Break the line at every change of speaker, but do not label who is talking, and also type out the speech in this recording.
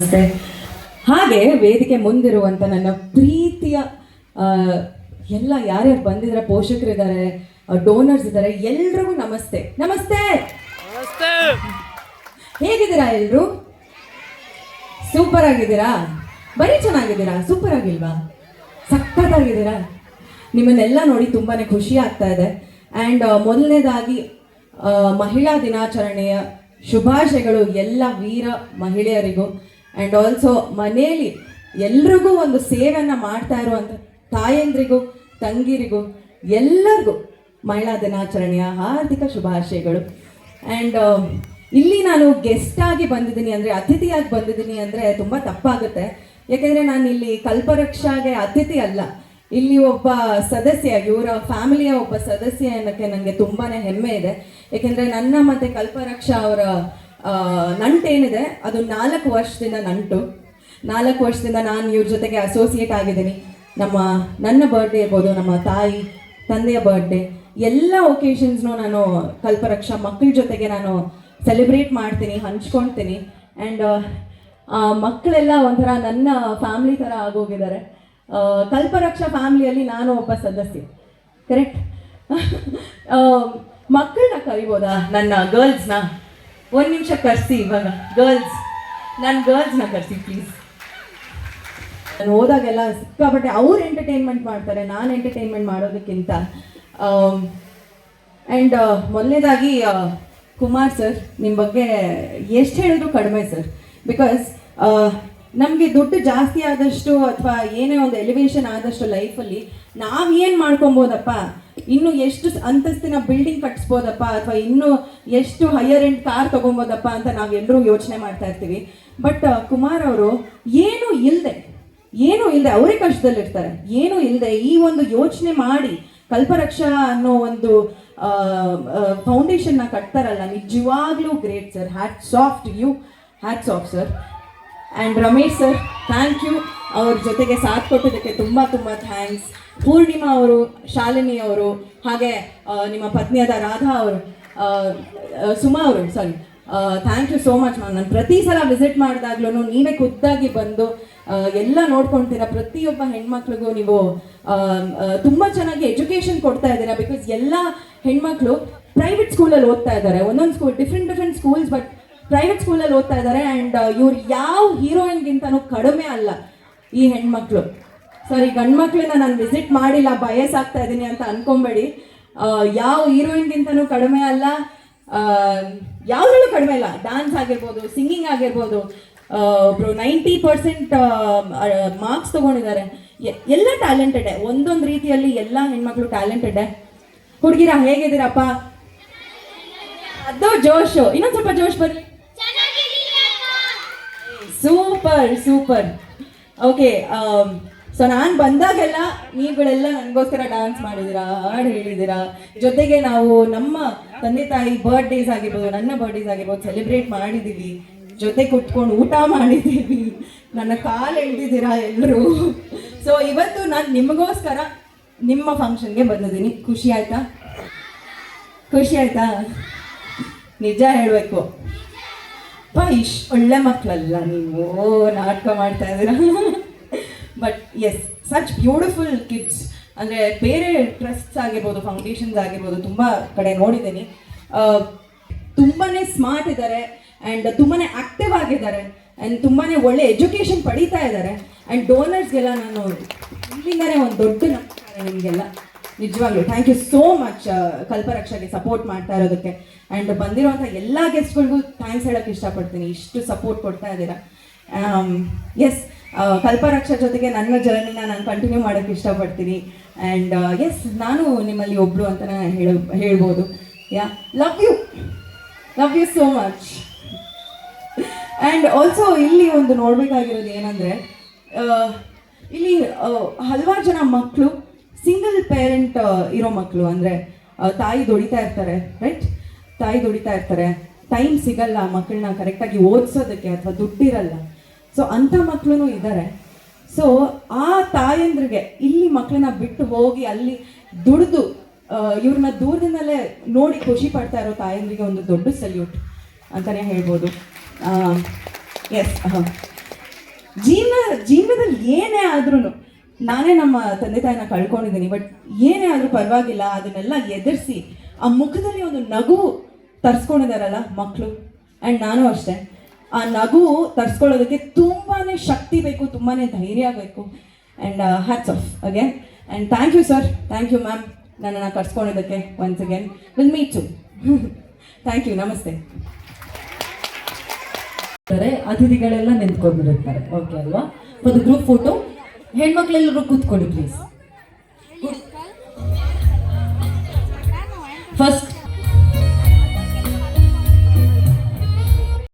ನಮಸ್ತೆ. ಹಾಗೆ ವೇದಿಕೆ ಮುಂದಿರುವಂತ ನನ್ನ ಪ್ರೀತಿಯ ಎಲ್ಲ ಯಾರ್ಯಾರು ಬಂದಿದ್ದಾರೆ ಪೋಷಕರಿದ್ದಾರೆ ಡೋನರ್ಸ್ ಇದ್ದಾರೆ ಎಲ್ರಿಗೂ ನಮಸ್ತೆ. ನಮಸ್ತೆ!
ನಮಸ್ತೆ!
ಹೇಗಿದ್ದೀರಾ ಎಲ್ರು? ಸೂಪರ್ ಆಗಿದ್ದೀರಾ ಬರೀ ಚೆನ್ನಾಗಿದ್ದೀರಾ? ಸೂಪರ್ ಆಗಿಲ್ವಾ ಸಖತ್ತಾಗಿದ್ದೀರಾ? ನಿಮ್ಮನ್ನೆಲ್ಲ ನೋಡಿ ತುಂಬಾನೇ ಖುಷಿ ಆಗ್ತಾ ಇದೆ. ಆ್ಯಂಡ್ ಮೊದಲನೇದಾಗಿ ಮಹಿಳಾ ದಿನಾಚರಣೆಯ ಶುಭಾಶಯಗಳು ಎಲ್ಲ ವೀರ ಮಹಿಳೆಯರಿಗೂ. ಆ್ಯಂಡ್ ಆಲ್ಸೋ ಮನೆಯಲ್ಲಿ ಎಲ್ರಿಗೂ ಒಂದು ಸೇವೆಯನ್ನು ಮಾಡ್ತಾ ಇರುವಂಥ ತಾಯಂದ್ರಿಗೂ, ತಂಗಿರಿಗೂ, ಎಲ್ಲರಿಗೂ ಮಹಿಳಾ ದಿನಾಚರಣೆಯ ಹಾರ್ದಿಕ ಶುಭಾಶಯಗಳು. ಆ್ಯಂಡ್ ಇಲ್ಲಿ ನಾನು ಗೆಸ್ಟ್ ಆಗಿ ಬಂದಿದ್ದೀನಿ ಅಂದರೆ, ಅತಿಥಿಯಾಗಿ ಬಂದಿದ್ದೀನಿ ಅಂದರೆ ತುಂಬ ತಪ್ಪಾಗುತ್ತೆ. ಯಾಕೆಂದರೆ ನಾನು ಇಲ್ಲಿ ಕಲ್ಪರಕ್ಷಾಗೆ ಅತಿಥಿ ಅಲ್ಲ. ಇಲ್ಲಿ ಒಬ್ಬ ಸದಸ್ಯ, ಇವರ ಫ್ಯಾಮಿಲಿಯ ಒಬ್ಬ ಸದಸ್ಯ ಅನ್ನೋಕ್ಕೆ ನನಗೆ ತುಂಬಾ ಹೆಮ್ಮೆ ಇದೆ. ಏಕೆಂದರೆ ನನ್ನ ಮತ್ತು ಕಲ್ಪವೃಕ್ಷ ಅವರ ನಂಟೇನಿದೆ. ಅದು ನಾಲ್ಕು ವರ್ಷದಿಂದ ನಂಟು. ನಾಲ್ಕು ವರ್ಷದಿಂದ ನಾನು ಇವ್ರ ಜೊತೆಗೆ ಅಸೋಸಿಯೇಟ್ ಆಗಿದ್ದೀನಿ. ನಮ್ಮ, ನನ್ನ ಬರ್ಡೇ ಇರ್ಬೋದು, ನಮ್ಮ ತಾಯಿ, ತಂದೆಯ ಬರ್ಡೇ ಎಲ್ಲ ಒಕೇಶನ್ಸ್ನು ನಾನು ಕಲ್ಪರಕ್ಷಾ ಮಕ್ಕಳ ಜೊತೆಗೆ ನಾನು ಸೆಲೆಬ್ರೇಟ್ ಮಾಡ್ತೀನಿ, ಹಂಚ್ಕೊಳ್ತೀನಿ. ಆ್ಯಂಡ್ ಮಕ್ಕಳೆಲ್ಲ ಒಂಥರ ನನ್ನ ಫ್ಯಾಮ್ಲಿ ಥರ ಆಗೋಗಿದ್ದಾರೆ. ಕಲ್ಪವೃಕ್ಷ ಫ್ಯಾಮ್ಲಿಯಲ್ಲಿ ನಾನು ಒಬ್ಬ ಸದಸ್ಯ. ಕರೆಕ್ಟ್ ಮಕ್ಕಳನ್ನ ಕರಿಬೋದಾ? ನನ್ನ ಗರ್ಲ್ಸ್ನ ಒಂದು ನಿಮಿಷ ಕರೆಸಿ ಇವಾಗ. ಗರ್ಲ್ಸ್ ನಾನು ಗರ್ಲ್ಸ್ನ ಕರೆಸಿ ಪ್ಲೀಸ್ ನಾನು ಹೋದಾಗೆಲ್ಲ ಸಿಕ್ಕಾಪಟ್ಟೆ ಅವ್ರು ಎಂಟರ್ಟೈನ್ಮೆಂಟ್ ಮಾಡ್ತಾರೆ, ನಾನು ಎಂಟರ್ಟೈನ್ಮೆಂಟ್ ಮಾಡೋದಕ್ಕಿಂತ. ಆ್ಯಂಡ್ ಮೊದಲನೇದಾಗಿ ಕುಮಾರ್ ಸರ್ ನಿಮ್ಮ ಬಗ್ಗೆ ಎಷ್ಟು ಹೇಳಿದ್ರು ಕಡಿಮೆ ಸರ್ ಬಿಕಾಸ್ ನಮಗೆ ದುಡ್ಡು ಜಾಸ್ತಿ ಆದಷ್ಟು ಅಥವಾ ಏನೇ ಒಂದು ಎಲಿವೇಶನ್ ಆದಷ್ಟು ಲೈಫಲ್ಲಿ ನಾವು ಏನು ಮಾಡ್ಕೊಬೋದಪ್ಪ? ಇನ್ನು ಎಷ್ಟು ಅಂತಸ್ತಿನ ಬಿಲ್ಡಿಂಗ್ ಕಟ್ಸ್ಬೋದಪ್ಪ ಅಥವಾ ಇನ್ನು ಎಷ್ಟು ಹೈಯರ್ ಎಂಡ್ ಕಾರ್ ತೊಗೊಬೋದಪ್ಪ ಅಂತ ನಾವೆಲ್ಲರೂ ಯೋಚನೆ ಮಾಡ್ತಾ ಇರ್ತೀವಿ. ಬಟ್ ಕುಮಾರ್ ಅವರು ಏನೂ ಇಲ್ಲದೆ ಏನೂ ಇಲ್ಲದೆ ಅವರೇ ಕಷ್ಟದಲ್ಲಿರ್ತಾರೆ. ಏನೂ ಇಲ್ಲದೆ ಈ ಒಂದು ಯೋಚನೆ ಮಾಡಿ ಕಲ್ಪರಕ್ಷಾ ಅನ್ನೋ ಒಂದು ಫೌಂಡೇಶನ್ನ ಕಟ್ತಾರಲ್ಲ, ನಿಜವಾಗ್ಲೂ great sir hat soft you hat soft sir and Ramesh sir thank you ಅವ್ರ ಜೊತೆಗೆ ಸಾಥ್ ಕೊಟ್ಟಿದ್ದಕ್ಕೆ ತುಂಬ ತುಂಬ ಥ್ಯಾಂಕ್ಸ್ ಪೂರ್ಣಿಮಾ ಅವರು, ಶಾಲಿನಿ ಅವರು, ಹಾಗೆ ನಿಮ್ಮ ಪತ್ನಿಯಾದ ರಾಧಾ ಅವರು ಸುಮಾ ಅವರು sorry thank you so much ma'am ನಾನು ಪ್ರತಿ ಸಲ ವಿಸಿಟ್ ಮಾಡಿದಾಗ್ಲೂ ನೀವೇ ಖುದ್ದಾಗಿ ಬಂದು ಎಲ್ಲ ನೋಡ್ಕೊಳ್ತೀರ ಪ್ರತಿಯೊಬ್ಬ ಹೆಣ್ಮಕ್ಳಿಗೂ ನೀವು ತುಂಬ ಚೆನ್ನಾಗಿ ಎಜುಕೇಷನ್ ಕೊಡ್ತಾ ಇದ್ದೀರಾ. ಬಿಕಾಸ್ ಎಲ್ಲ ಹೆಣ್ಮಕ್ಳು ಪ್ರೈವೇಟ್ ಸ್ಕೂಲಲ್ಲಿ ಓದ್ತಾ ಇದ್ದಾರೆ. ಒಂದೊಂದು school different different schools but private ಸ್ಕೂಲಲ್ಲಿ ಓದ್ತಾ ಇದ್ದಾರೆ. ಆ್ಯಂಡ್ ಇವ್ರು ಯಾವ ಹೀರೋಯಿನ್ಗಿಂತನೂ ಕಡಿಮೆ ಅಲ್ಲ. ಈ ಹೆಣ್ಮಕ್ಳು. ಸಾರಿ ಗಂಡ್ಮಕ್ಳನ್ನ ನಾನು ವಿಸಿಟ್ ಮಾಡಿಲ್ಲ ಬಯಸ್ ಆಗ್ತಾ ಇದ್ದೀನಿ ಅಂತ ಅನ್ಕೊಂಬೇಡಿ. ಯಾವ ಹೀರೋಯಿನ್ಗಿಂತನೂ ಕಡಿಮೆ ಅಲ್ಲ. ಯಾವುದ್ರಲ್ಲೂ ಕಡಿಮೆ ಇಲ್ಲ. ಡ್ಯಾನ್ಸ್ ಆಗಿರ್ಬೋದು ಸಿಂಗಿಂಗ್ ಆಗಿರ್ಬೋದು ಒಬ್ರು ನೈಂಟಿ ಪರ್ಸೆಂಟ್ ಮಾರ್ಕ್ಸ್ ತಗೊಂಡಿದ್ದಾರೆ. ಎಲ್ಲ ಟ್ಯಾಲೆಂಟೆಡ್ ಒಂದೊಂದು ರೀತಿಯಲ್ಲಿ ಎಲ್ಲ ಹೆಣ್ಮಕ್ಳು ಟ್ಯಾಲೆಂಟೆಡ್ ಹುಡುಗಿರ ಹೇಗಿದ್ದೀರಪ್ಪ? ಅದು ಜೋಶು. ಇನ್ನೊಂದು ಸ್ವಲ್ಪ ಜೋಶ್ ಬರ್ಲಿ ಸೂಪರ್ ಸೂಪರ್. ಓಕೆ ಸೊ ನಾನು ಬಂದಾಗೆಲ್ಲ ನೀವುಗಳೆಲ್ಲ ನನಗೋಸ್ಕರ ಡ್ಯಾನ್ಸ್ ಮಾಡಿದ್ದೀರಾ ಹಾಡು ಹೇಳಿದ್ದೀರಾ ಜೊತೆಗೆ ನಾವು ನಮ್ಮ ತಂದೆ ತಾಯಿ ಬರ್ಡೇಸ್ ಆಗಿರ್ಬೋದು, ನನ್ನ ಬರ್ಡೇಸ್ ಆಗಿರ್ಬೋದು ಸೆಲೆಬ್ರೇಟ್ ಮಾಡಿದ್ದೀವಿ ಜೊತೆ ಕುತ್ಕೊಂಡು ಊಟ ಮಾಡಿದ್ದೀವಿ ನನ್ನ ಕಾಲು ಎಳ್ದಿದ್ದೀರಾ ಎಲ್ಲರೂ ಸೊ ಇವತ್ತು ನಾನು ನಿಮಗೋಸ್ಕರ ನಿಮ್ಮ ಫಂಕ್ಷನ್ಗೆ ಬಂದಿದ್ದೀನಿ. ಖುಷಿ ಆಯ್ತಾ? ಖುಷಿ ಆಯ್ತಾ? ನಿಜ ಹೇಳಬೇಕು. ಅಪ್ಪ ಒಳ್ಳೆ ಮಕ್ಕಳಲ್ಲ ನೀವು ನಾಟಕ ಮಾಡ್ತಾ ಇದ್ದೀರಾ? But is such beautiful kids ಅಂದರೆ ಬೇರೆ ಟ್ರಸ್ಟ್ಸ್ ಆಗಿರ್ಬೋದು ಫೌಂಡೇಶನ್ಸ್ ಆಗಿರ್ಬೋದು ತುಂಬ ಕಡೆ ನೋಡಿದ್ದೀನಿ. ತುಂಬಾ ಸ್ಮಾರ್ಟ್ ಇದ್ದಾರೆ ಆ್ಯಂಡ್ ತುಂಬಾ ಆಕ್ಟಿವ್ ಆಗಿದ್ದಾರೆ ಆ್ಯಂಡ್ ತುಂಬಾ ಒಳ್ಳೆ ಎಜುಕೇಷನ್ ಪಡೀತಾ ಇದ್ದಾರೆ. ಆ್ಯಂಡ್ ಡೋನರ್ಸ್ಗೆಲ್ಲ ನಾನು ಇಲ್ಲಿಂದನೇ ಒಂದು ದೊಡ್ಡ ನಮಸ್ಕಾರ ನಿಮಗೆಲ್ಲ. ನಿಜವಾಗ್ಲೂ. ಥ್ಯಾಂಕ್ ಯು ಸೋ ಮಚ್ ಕಲ್ಪರಕ್ಷಾಗೆ ಸಪೋರ್ಟ್ ಮಾಡ್ತಾ ಇರೋದಕ್ಕೆ. ಆ್ಯಂಡ್ ಬಂದಿರುವಂಥ ಎಲ್ಲ ಗೆಸ್ಟ್ಗಳಿಗೂ ಥ್ಯಾಂಕ್ಸ್ ಹೇಳೋಕ್ಕೆ ಇಷ್ಟಪಡ್ತೀನಿ. ಇಷ್ಟು ಸಪೋರ್ಟ್ ಕೊಡ್ತಾ ಇದ್ದೀರಾ. ಎಸ್ ಕಲ್ಪರಕ್ಷಾ ಜೊತೆಗೆ ನನ್ನ ಜರ್ನಿನ ನಾನು ಕಂಟಿನ್ಯೂ ಮಾಡೋಕ್ಕೆ ಇಷ್ಟಪಡ್ತೀನಿ. ಆ್ಯಂಡ್ ಎಸ್ ನಾನು ನಿಮ್ಮಲ್ಲಿ ಒಬ್ಬಳು ಅಂತ ಹೇಳ, ಹೇಳ್ಬೋದು. Yeah love you love you so much and also ಇಲ್ಲಿ ಒಂದು ನೋಡಬೇಕಾಗಿರೋದು ಏನಂದರೆ ಇಲ್ಲಿ ಹಲವಾರು ಜನ ಮಕ್ಕಳು ಸಿಂಗಲ್ ಪೇರೆಂಟ್ ಇರೋ ಮಕ್ಕಳು ಅಂದರೆ ತಾಯಿ ದುಡಿತಾ ಇರ್ತಾರೆ ರೈಟ್ ತಾಯಿ ದುಡಿತಾ ಇರ್ತಾರೆ. ಟೈಮ್ ಸಿಗಲ್ಲ ಮಕ್ಕಳನ್ನ ಕರೆಕ್ಟಾಗಿ ಓದಿಸೋದಕ್ಕೆ ಅಥವಾ ದುಡ್ಡಿರಲ್ಲ. ಸೊ ಅಂಥ ಮಕ್ಕಳು ಇದ್ದಾರೆ ಸೊ ಆ ತಾಯಂದ್ರಿಗೆ ಇಲ್ಲಿ ಮಕ್ಕಳನ್ನ ಬಿಟ್ಟು ಹೋಗಿ ಅಲ್ಲಿ ದುಡಿದು ಇವ್ರನ್ನ ದೂರದಿಂದಲೇ ನೋಡಿ ಖುಷಿ ಪಡ್ತಾ ಇರೋ ತಾಯಂದ್ರಿಗೆ ಒಂದು ದೊಡ್ಡ ಸಲ್ಯೂಟ್ ಅಂತಲೇ ಹೇಳ್ಬೋದು. ಎಸ್ ಜೀವನ, ಜೀವನದಲ್ಲಿ ಏನೇ ಆದ್ರೂ ನಾನೇ ನಮ್ಮ ತಂದೆ ತಾಯಿನ ಕಳ್ಕೊಂಡಿದ್ದೀನಿ ಬಟ್ ಏನೇ ಆದ್ರೂ ಪರವಾಗಿಲ್ಲ, ಅದನ್ನೆಲ್ಲ ಎದುರಿಸಿ ಆ ಮುಖದಲ್ಲಿ ಒಂದು ನಗು ತರ್ಸ್ಕೊಂಡಿದಾರಲ್ಲ ಮಕ್ಕಳು ಆ್ಯಂಡ್ ನಾನು ಅಷ್ಟೇ. ಆ ನಗು ತರ್ಸ್ಕೊಳ್ಳೋದಕ್ಕೆ ತುಂಬಾ ಶಕ್ತಿ ಬೇಕು ತುಂಬಾ ಧೈರ್ಯ ಬೇಕು and hats off again and thank you sir thank you ma'am ನನ್ನನ್ನು ಕರ್ಸ್ಕೊಂಡಿದ್ದಕ್ಕೆ once again will meet you thank you ನಮಸ್ತೆ.
ಅತಿಥಿಗಳೆಲ್ಲ ನಿಂತ್ಕೊಂಡಿರ್ತಾರೆ ಓಕೆ ಅಲ್ವಾ? ಒಂದು ಗ್ರೂಪ್ ಫೋಟೋ ಹೆಣ್ಮಕ್ಳೆಲ್ಲರೂ ಕೂತ್ಕೊಳ್ಳಿ ಪ್ಲೀಸ್ ಫಸ್ಟ್